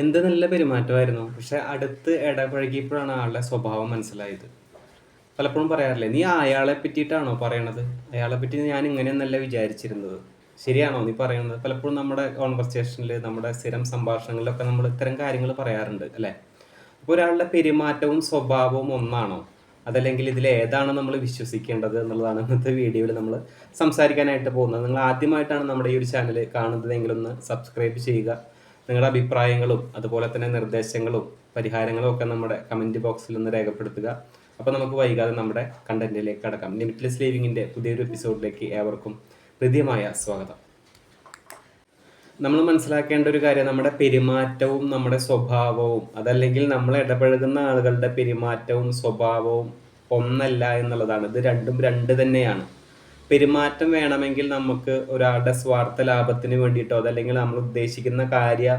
എന്ത് നല്ല പെരുമാറ്റമായിരുന്നു. പക്ഷെ അടുത്ത് ഇടപഴകിയപ്പോഴാണ് ആളുടെ സ്വഭാവം മനസ്സിലായത്. പലപ്പോഴും പറയാറില്ലേ നീ അയാളെ പറ്റിയിട്ടാണോ പറയണത്? അയാളെ പറ്റി ഞാൻ ഇങ്ങനെയെന്നല്ല വിചാരിച്ചിരുന്നത്. ശരിയാണോ നീ പറയുന്നത് പലപ്പോഴും നമ്മുടെ കോൺവെർസേഷനിൽ നമ്മുടെ സ്ഥിരം സംഭാഷണങ്ങളിലൊക്കെ നമ്മൾ ഇത്തരം കാര്യങ്ങൾ പറയാറുണ്ട് അല്ലേ? അപ്പോൾ ഒരാളുടെ പെരുമാറ്റവും സ്വഭാവവും ഒന്നാണോ? അതല്ലെങ്കിൽ ഇതിൽ ഏതാണ് നമ്മൾ വിശ്വസിക്കേണ്ടത് എന്നുള്ളതാണ് ഇന്നത്തെ വീഡിയോയിൽ നമ്മൾ സംസാരിക്കാനായിട്ട് പോകുന്നത്. നിങ്ങൾ ആദ്യമായിട്ടാണ് നമ്മുടെ ഈ ഒരു ചാനൽ കാണുന്നതെങ്കിൽ ഒന്ന് സബ്സ്ക്രൈബ് ചെയ്യുക. നിങ്ങളുടെ അഭിപ്രായങ്ങളും അതുപോലെ തന്നെ നിർദ്ദേശങ്ങളും പരിഹാരങ്ങളും ഒക്കെ നമ്മുടെ കമന്റ് ബോക്സിൽ ഒന്ന് രേഖപ്പെടുത്തുക. അപ്പോൾ നമുക്ക് വൈകാതെ നമ്മുടെ കണ്ടന്റിലേക്ക് കടക്കാം. ലിമിറ്റ്ലെസ് ലിവിങ്ങിന്റെ പുതിയൊരു എപ്പിസോഡിലേക്ക് ഏവർക്കും ഹൃദ്യമായ സ്വാഗതം. നമ്മൾ മനസ്സിലാക്കേണ്ട ഒരു കാര്യം നമ്മുടെ പെരുമാറ്റവും നമ്മുടെ സ്വഭാവവും അതല്ലെങ്കിൽ നമ്മൾ ഇടപഴകുന്ന ആളുകളുടെ പെരുമാറ്റവും സ്വഭാവവും ഒന്നല്ല എന്നുള്ളതാണ്. ഇത് രണ്ടും രണ്ട് തന്നെയാണ്. പെരുമാറ്റം വേണമെങ്കിൽ നമുക്ക് ഒരാളുടെ സ്വാർത്ഥ ലാഭത്തിന് വേണ്ടിയിട്ടോ അതല്ലെങ്കിൽ നമ്മൾ ഉദ്ദേശിക്കുന്ന കാര്യ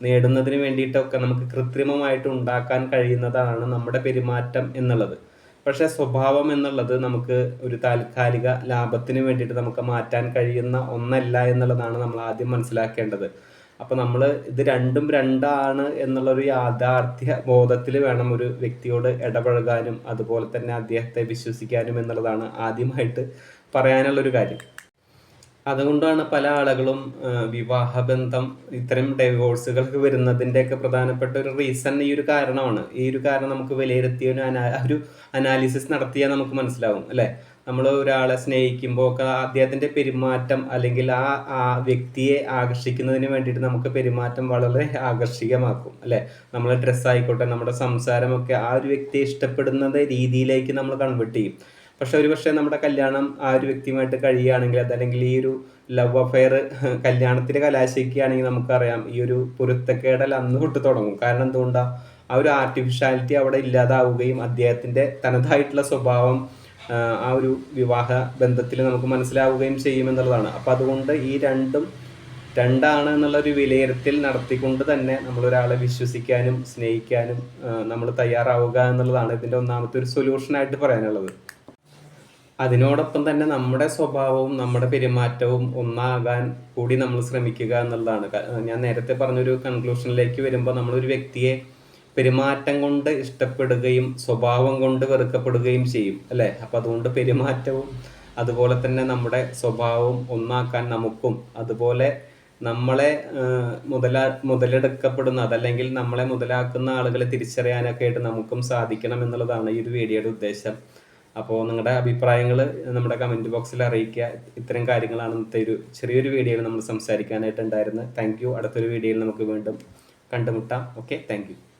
നേടുന്നതിന് വേണ്ടിയിട്ടൊക്കെ നമുക്ക് കൃത്രിമമായിട്ട് ഉണ്ടാക്കാൻ കഴിയുന്നതാണ് നമ്മുടെ പെരുമാറ്റം എന്നുള്ളത്. പക്ഷേ സ്വഭാവം എന്നുള്ളത് നമുക്ക് ഒരു താൽക്കാലിക ലാഭത്തിന് വേണ്ടിയിട്ട് നമുക്ക് മാറ്റാൻ കഴിയുന്ന ഒന്നല്ല എന്നുള്ളതാണ് നമ്മൾ ആദ്യം മനസ്സിലാക്കേണ്ടത്. അപ്പോൾ നമ്മൾ ഇത് രണ്ടും രണ്ടാണ് എന്നുള്ളൊരു യാഥാർത്ഥ്യ ബോധത്തിൽ വേണം ഒരു വ്യക്തിയോട് ഇടപഴകാനും അതുപോലെ തന്നെ അദ്ദേഹത്തെ വിശ്വസിക്കാനും എന്നുള്ളതാണ് ആദ്യമായിട്ട് പറയാനുള്ളൊരു കാര്യം. അതുകൊണ്ടാണ് പല ആളുകളും വിവാഹബന്ധം ഇത്തരം ഡൈവോഴ്സുകൾക്ക് വരുന്നതിന്റെയൊക്കെ പ്രധാനപ്പെട്ട ഒരു റീസൺ ഈ ഒരു കാരണമാണ്. ഈ ഒരു കാരണം നമുക്ക് വിലയിരുത്തിയ ഒരു അനാ ഒരു അനാലിസിസ് നടത്തിയാൽ നമുക്ക് മനസ്സിലാവും അല്ലേ? നമ്മൾ ഒരാളെ സ്നേഹിക്കുമ്പോൾ ഒക്കെ അദ്ദേഹത്തിന്റെ പെരുമാറ്റം അല്ലെങ്കിൽ ആ ആ വ്യക്തിയെ ആകർഷിക്കുന്നതിന് വേണ്ടിയിട്ട് നമുക്ക് പെരുമാറ്റം വളരെ ആകർഷികമാക്കും അല്ലേ? നമ്മളെ ഡ്രസ്സായിക്കോട്ടെ നമ്മുടെ സംസാരമൊക്കെ ആ ഒരു വ്യക്തിയെ ഇഷ്ടപ്പെടുന്ന രീതിയിലേക്ക് നമ്മൾ കൺവെർട്ട് ചെയ്യും. പക്ഷെ ഒരു പക്ഷേ നമ്മുടെ കല്യാണം ആ ഒരു വ്യക്തിയുമായിട്ട് കഴിയുകയാണെങ്കിൽ അതല്ലെങ്കിൽ ഈ ഒരു ലവ് അഫെയർ കല്യാണത്തിന് കലാശിക്കുകയാണെങ്കിൽ നമുക്കറിയാം ഈ ഒരു പൊരുത്തക്കേടൽ അന്ന് തൊട്ട് തുടങ്ങും. കാരണം എന്തുകൊണ്ടാ? ആ ഒരു ആർട്ടിഫിഷ്യാലിറ്റി അവിടെ ഇല്ലാതാവുകയും അദ്ദേഹത്തിന്റെ തനതായിട്ടുള്ള സ്വഭാവം ആ ഒരു വിവാഹ ബന്ധത്തിൽ നമുക്ക് മനസ്സിലാവുകയും ചെയ്യുമെന്നുള്ളതാണ് അപ്പോൾ അതുകൊണ്ട് ഈ രണ്ടും രണ്ടാണ് എന്നുള്ള ഒരു വിലയിരുത്തൽ നടത്തിക്കൊണ്ട് തന്നെ നമ്മൾ ഒരാളെ വിശ്വസിക്കാനും സ്നേഹിക്കാനും നമ്മൾ തയ്യാറാവുക എന്നുള്ളതാണ് ഇതിന്റെ ഒന്നാമത്തെ ഒരു സൊല്യൂഷൻ ആയിട്ട് പറയാനുള്ളത്. അതിനോടൊപ്പം തന്നെ നമ്മുടെ സ്വഭാവവും നമ്മുടെ പെരുമാറ്റവും ഒന്നാകാൻ കൂടി നമ്മൾ ശ്രമിക്കുക എന്നുള്ളതാണ്. ഞാൻ നേരത്തെ പറഞ്ഞൊരു കൺക്ലൂഷനിലേക്ക് വരുമ്പോൾ നമ്മളൊരു വ്യക്തിയെ പെരുമാറ്റം കൊണ്ട് ഇഷ്ടപ്പെടുകയും സ്വഭാവം കൊണ്ട് വെറുക്കപ്പെടുകയും ചെയ്യും അല്ലേ? അപ്പം അതുകൊണ്ട് പെരുമാറ്റവും അതുപോലെ തന്നെ നമ്മുടെ സ്വഭാവവും ഒന്നാക്കാൻ നമുക്കും അതുപോലെ നമ്മളെ മുതലാ മുതലെടുക്കപ്പെടുന്ന അതല്ലെങ്കിൽ നമ്മളെ മുതലാക്കുന്ന ആളുകളെ തിരിച്ചറിയാനൊക്കെ ആയിട്ട് നമുക്കും സാധിക്കണം എന്നുള്ളതാണ് ഈ ഒരു വീഡിയോയുടെ ഉദ്ദേശം. അപ്പോൾ നിങ്ങളുടെ അഭിപ്രായങ്ങൾ നമ്മുടെ കമന്റ് ബോക്സിൽ അറിയിക്കുക ഇത്തരം കാര്യങ്ങളാണ് ഇന്നത്തെ ഒരു ചെറിയൊരു വീഡിയോയിൽ നമ്മൾ സംസാരിക്കാനായിട്ടുണ്ടായിരുന്നത് താങ്ക് യു അടുത്തൊരു വീഡിയോയിൽ നമുക്ക് വീണ്ടും കണ്ടുമുട്ടാം. Okay thank